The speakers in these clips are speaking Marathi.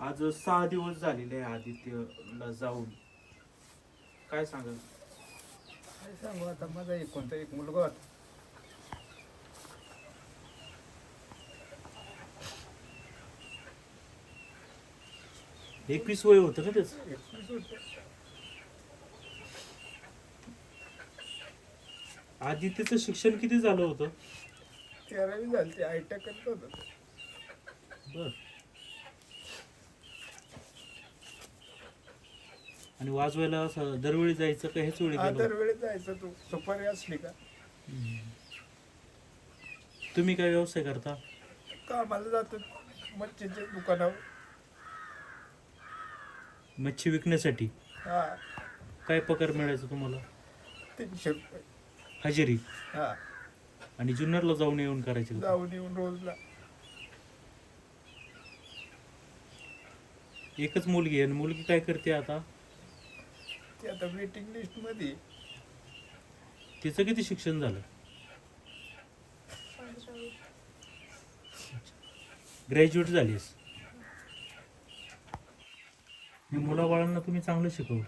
आज सहा दिवस झालेले आहे आदित्यला जाऊन. काय सांगाल? काय सांगू आता माझा एक कोणता एक मुलगा होता. एकवीस वय होतं ना त्याचं? एकवीस होते. आदित्यचं शिक्षण किती झालं होतं? तेरावी झाली ते आय टेक करत होतं. बर. आणि वाजवायला असं दरवेळी जायचं का हेच वेळी गेलं? वेळेस जायचं तू. सुपारी असली का? तुम्ही काय व्यवसाय करता? कामाला जातो मच्छीच्या दुकानावर. मच्छी विकण्यासाठी? हा. काय पगार मिळायचं तुम्हाला? तीनशे रुपये. हजेरी? हा. आणि जुन्नरला जाऊन येऊन करायची का? जाऊन येऊन रोजला. एकच मुलगी आहे आणि मुलगी काय करते आता? ते आता वेटिंग लिस्टमध्ये. तिचं किती शिक्षण झालं? ग्रॅज्युएट झालीस. मी मुलाबाळांना तुम्ही चांगलं शिकवलं.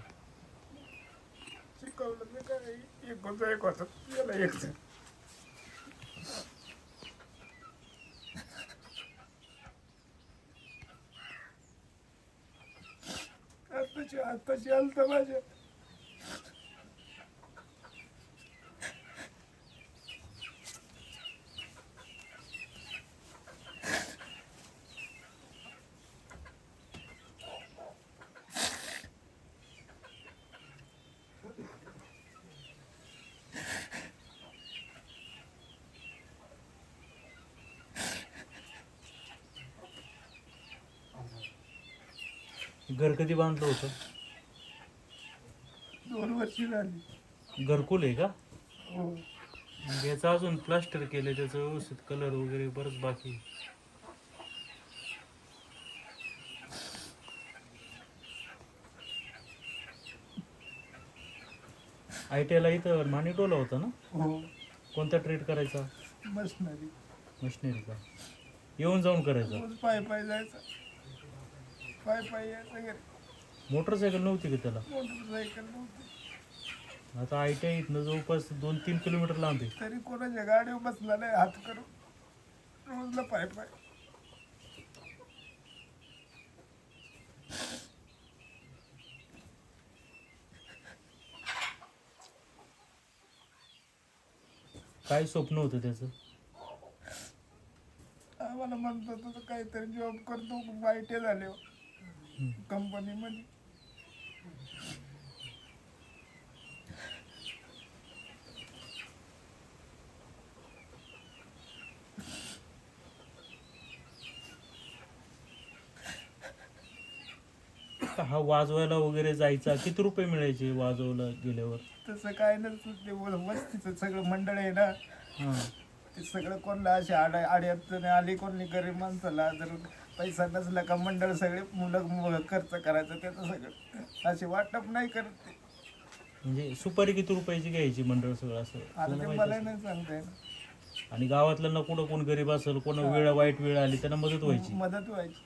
शिकवलं मी काय एक होता एक होता. याला एक आताची आताची आलत माझ्या घर कधी बांधलं होतं? दोन वर्ष झाली. घरकुल आहे का? हो. मग याचं अजून प्लास्टर केलं त्याचं व्यवस्थित कलर वगैरे बरंच बाकी आहे. आय टी आयला इथं माणिकटोला होता ना? हो. कोणता ट्रेड करायचा? मशनरी. मशिनरी का येऊन जाऊन करायचा? रोज पाय पाय जायचं. पाय पाय यायचं घरी. मोटरसायकल नव्हती का त्याला? मोटरसायकल नव्हती. आता आय टी आय इथनं जवळपास दोन तीन किलोमीटर लांब आहे. तरी कोणाच्या गाडीवर बसला नाही हात करून. रोजला पाय पाय. काय स्वप्न होतं त्याचं? आम्हाला म्हणतो तुझं काहीतरी जॉब करतो बायटे झाले कंपनीमध्ये. हा वाजवायला वगैरे जायचा किती रुपये मिळायचे वाजवलं गेल्यावर? तसं काय ते वस्तीचं सगळं मंडळ आहे ना. हां. ते सगळं कोणला असे आड आड्यात आली कोणी गरीब माणसाला जर पैसा नसला का मंडळ सगळे मुलं खर्च करायचं त्याचं सगळं. असे वाटप नाही करत ते. म्हणजे सुपारी किती रुपयाची घ्यायची मंडळ सगळं असं? आता ते मला. नाही सांगता येणार आणि गावातल्यांना कुठं कोण गरीब असेल कोण वेळ वाईट वेळ आली त्यांना मदत व्हायची. मदत व्हायची.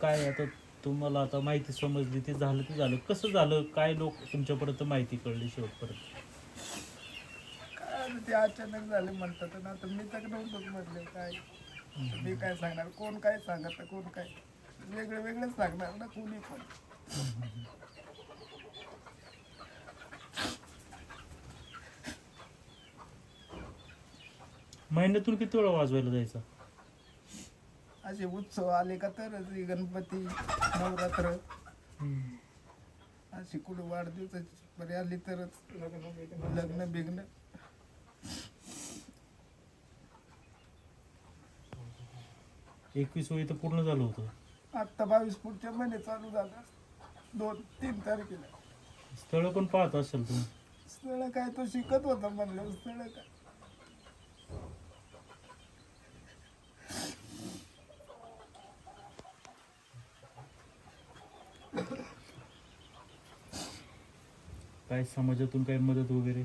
काय आता तुम्हाला आता माहिती समजली ते झालं ते झालं. कसं झालं? काय लोक तुमच्यापर्यंत माहिती कळली शेवटपर्यंत? ते अचानक झाले म्हणतात. ना आता मी तर नव्हतंच म्हटलं काय? मी काय सांगणार? कोण काय सांगत कोण काय? वेगळं वेगळंच सांगणार ना कोणी पण. महिन्यातून किती वेळा वाजवायला जायचा? असे उत्सव आले का तरच हे गणपती नवरात्र. अशी कुठे वाढदिवसाची बरी आली तरच लग्न बिग्न. एकवीस वय तर पूर्ण झालं होतं. आत्ता बावीस पुढच्या महिने चालू झालं. दोन तीन तारखेला. स्थळ पण पाहत असेल तुम्ही. स्थळ काय तो शिकत होता म्हणलं स्थळ काय? काय समाजातून काय मदत वगैरे?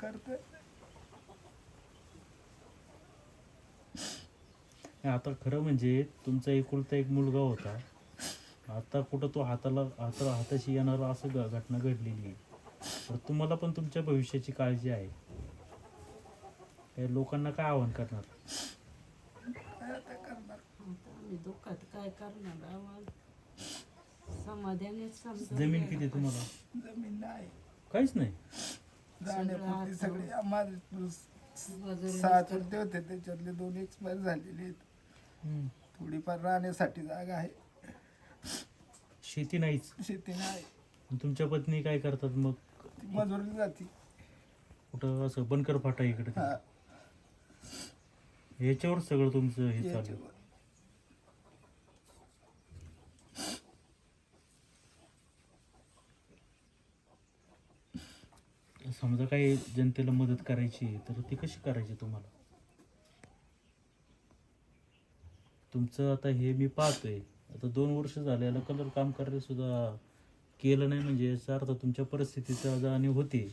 करतोय. आता खरं म्हणजे तुमचा एकुलता एक मुलगा होता. आता कुठं तो हाताला हाता हाताशी येणार असं घ- घटना घडलेली आहे. तर तुम्हाला पण तुमच्या भविष्याची काळजी आहे. हे लोकांना काय आव्हान करणार? काय आता करणार आता आम्ही दुःखात काय करणार? आम्हाला समाधानेच समजा जमीन किती तुम्हाला? जमीन नाही. काहीच नाही. जाण्यापुरती सगळी आम्हाला वगैरे सहा चुलते होते त्याच्यातले दोन एक्सपायर झालेले आहेत. थोडीफार राहण्यासाठी जागा आहे. शेती नाहीच. शेती नाही. तुमच्या पत्नी काय करतात मग? ती मजुरी जाती. कुठं असं बनकर फाटा इकडे हा. याच्यावर सगळं तुमचं हे चालू आहे. याच्यावर. समजा काही जनतेला मदत करायची आहे, तर ती कशी करायची तुम्हाला? तुमचं आता हे मी पाहतोय. आता दोन वर्ष झाले याला कलर काम करायला सुद्धा केलं नाही म्हणजे याचा अर्थ तुमच्या परिस्थितीचा जाणीव होती.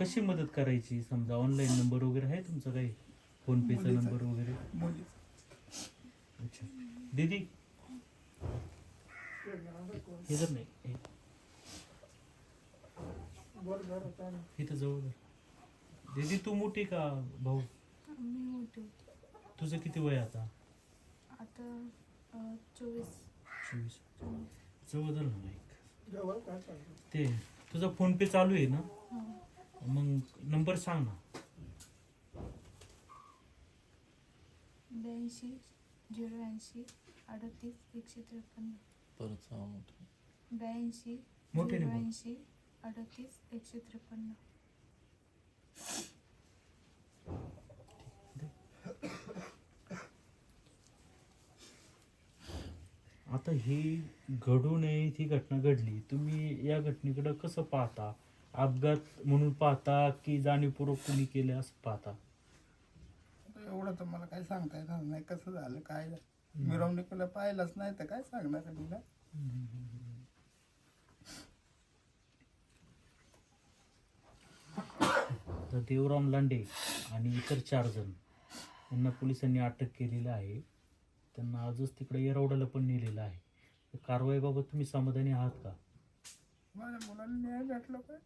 कशी मदत करायची? समजा ऑनलाईन नंबर वगैरे आहे तुमचा काही? फोनपेचा मुलीचा. नंबर वगैरे? अच्छा. दीदी. हे जर नाही इथं जवळ. दीदी तू मोठी का भाऊ? मी मोठी तुझं किती वय आता? आता अं, चोवीस. चोवीस. जवळ ना ते तुझा फोन पे चालू आहे ना? हां. मग नंबर सांग ना. ब्याऐंशी झिरो ऐंशी अडतीस एकशे त्रेपन्न. ब्याऐंशी मोठ्याने झिरो. ऐंशी अडतीस एकशे त्रेपन्न. आता ही घडू नये ही घटना घडली. तुम्ही या घटनेकडे कसं पाहता? अपघात म्हणून पाहता की जाणीवपूर्वक कुणी केले असं पाहता? एवढं तर मला काय सांगता येणार नाही. कसं झालं काय मिरवणुकीला पाहिलंच नाही तर काय सांगणार आहे तुला तर देवराम लांडे आणि इतर चार जण यांना पोलिसांनी अटक केलेली आहे. त्यांना आजच तिकडे येरवड्याला पण नेलेलं आहे. कारवाईबाबत तुम्ही समाधानी आहात का? माझ्या मुलाला न्याय भेटलं काय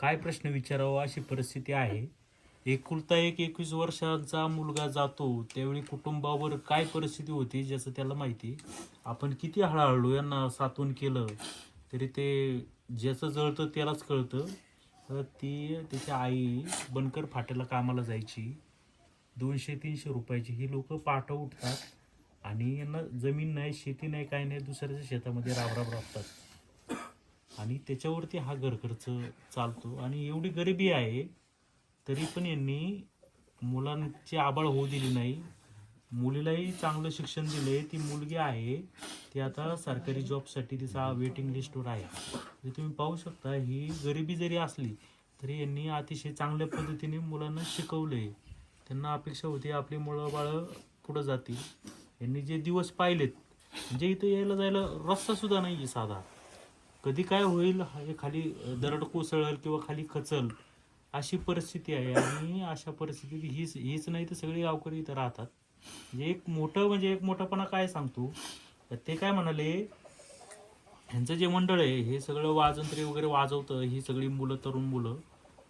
काय प्रश्न विचारावा अशी परिस्थिती आहे? एकुलता एक एकवीस वर्षांचा मुलगा जातो त्यावेळी कुटुंबावर काय परिस्थिती होती ज्याचं त्याला माहिती? आपण किती हळहळू यांना सातून केलं तरी ते ज्याचं जळतं त्यालाच कळतं. तर ती त्याची आई बनकर फाट्याला कामाला जायची. दोनशे तीनशे रुपयाची. ही लोक पाठ उठतात आणि यांना जमीन नाही शेती नाही काय नाही दुसऱ्याच्या शेतामध्ये राबराब राबतात. आणि त्याच्यावरती हा घरखर्च चालतो. आणि एवढी गरिबी आहे तरी पण यांनी मुलांची आबाळ होऊ दिली नाही. मुलीलाही चांगलं शिक्षण दिले ती मुलगी आहे ती आता सरकारी जॉबसाठी तिचा वेटिंग लिस्टवर आहे. म्हणजे तुम्ही पाहू शकता ही गरिबी जरी असली तरी यांनी अतिशय चांगल्या पद्धतीने मुलांना शिकवले त्यांना अपेक्षा होती आपली मुलं बाळं पुढं जातील. यांनी जे दिवस पाहिलेत म्हणजे इथं यायला जायला रस्ता सुद्धा नाही आहे साधा. कधी काय होईल हे खाली दरड कोसळल किंवा खाली खचल अशी परिस्थिती आहे. आणि अशा परिस्थितीत हीच हीच नाही तर सगळी गावकरी इथं राहतात. म्हणजे एक मोठं म्हणजे एक मोठंपणा काय सांगतो? तर ते काय म्हणाले ह्यांचं जे मंडळ आहे हे सगळं वाजंत्री वगैरे वाजवतं ही सगळी मुलं तरुण मुलं.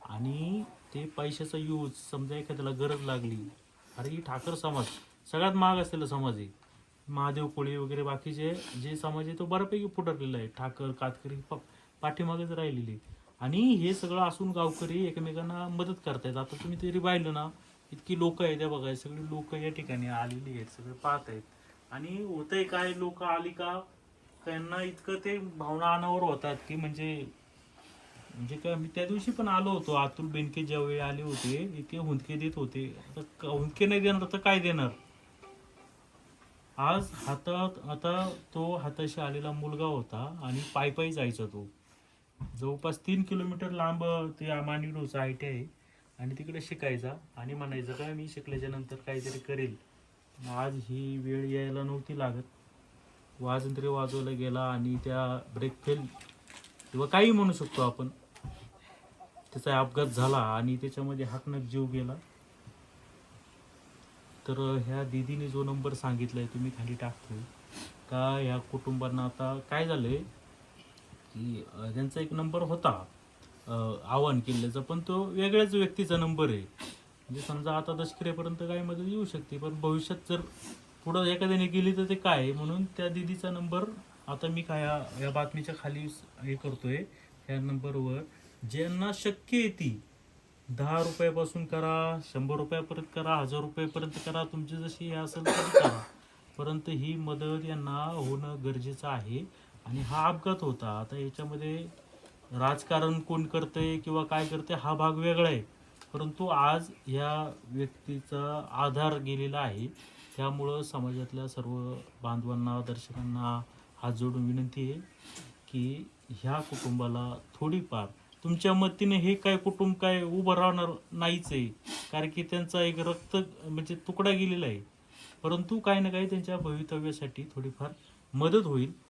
आणि ते पैशाचा यूज समजा एखाद्याला गरज लागली अरे ही ठाकर समाज सगळ्यात महाग असलेला समाज आहे. महादेव कोळी वगैरे बाकीचे जे समाज आहे तो बऱ्यापैकी पुढारलेला आहे. ठाकर कातकरी प- पाठीमागेच राहिलेले आणि हे सगळं असून गावकरी एकमेकांना मदत करतायत. आता तुम्ही तरी पाहिलं ना इतकी लोक आहेत त्या बघा सगळी लोक या ठिकाणी आलेली आहेत सगळे पाहत आहेत आणि होतंय काय लोक आली का त्यांना इतकं ते भावना अनावर होतात की म्हणजे म्हणजे काय मी त्या दिवशी पण आलो होतो अतुल बेनके ज्यावेळी आले होते इतके हुंदके देत होते. आता हुंदके नाही देणार तर काय देणार? आज हातात आता तो हाताशी आलेला मुलगा होता आणि पायी पायी जायचा तो. जवळपास तीन किलोमीटर लांब ते मानिडोचा आय टी आहे आणि तिकडे शिकायचा आणि म्हणायचं काय मी शिकल्याच्या नंतर काहीतरी करेल. आज ही वेळ यायला नव्हती लागत. वाजंत्री वाजवला गेला आणि त्या ब्रेक फेल किंवा काही म्हणू शकतो आपण त्याचा अपघात झाला आणि त्याच्यामध्ये हाकनक जीव गेला. तर ह्या दिदीने जो नंबर सांगितला आहे तुम्ही खाली टाकतोय का ह्या कुटुंबांना आता काय झालंय की त्यांचा एक नंबर होता आव्हान किल्ल्याचा पण तो वेगळ्याच व्यक्तीचा नंबर आहे म्हणजे समजा आता दशकिरेपर्यंत काही मदत येऊ शकते पण भविष्यात जर पुढं एखाद्याने गेली तर ते काय आहे? म्हणून त्या दिदीचा नंबर आता मी काय या- या बातमीच्या खाली हे करतोय ह्या नंबरवर ज्यांना शक्य येते दहा रुपयापासून करा शंभर रुपयापर्यंत करा हजार रुपयापर्यंत करा तुमची जशी हे असेल तरी करा. परंतु ही मदत यांना होणं गरजेचं आहे. आणि हा अपघात होता. आता याच्यामध्ये राजकारण कोण करते किंवा काय करते हा भाग वेगळा आहे. परंतु आज या व्यक्तीचा आधार गेलेला आहे. त्यामुळं समाजातल्या सर्व बांधवांना दर्शकांना हात जोडून विनंती आहे की ह्या कुटुंबाला थोडीफार तुमच्या मतीने हे काय कुटुंब काय उभं राहणार नाहीच आहे. कारण की त्यांचा एक रक्त म्हणजे तुकडा गेलेला आहे. परंतु काही ना काही त्यांच्या भवितव्यासाठी थोडीफार मदत होईल.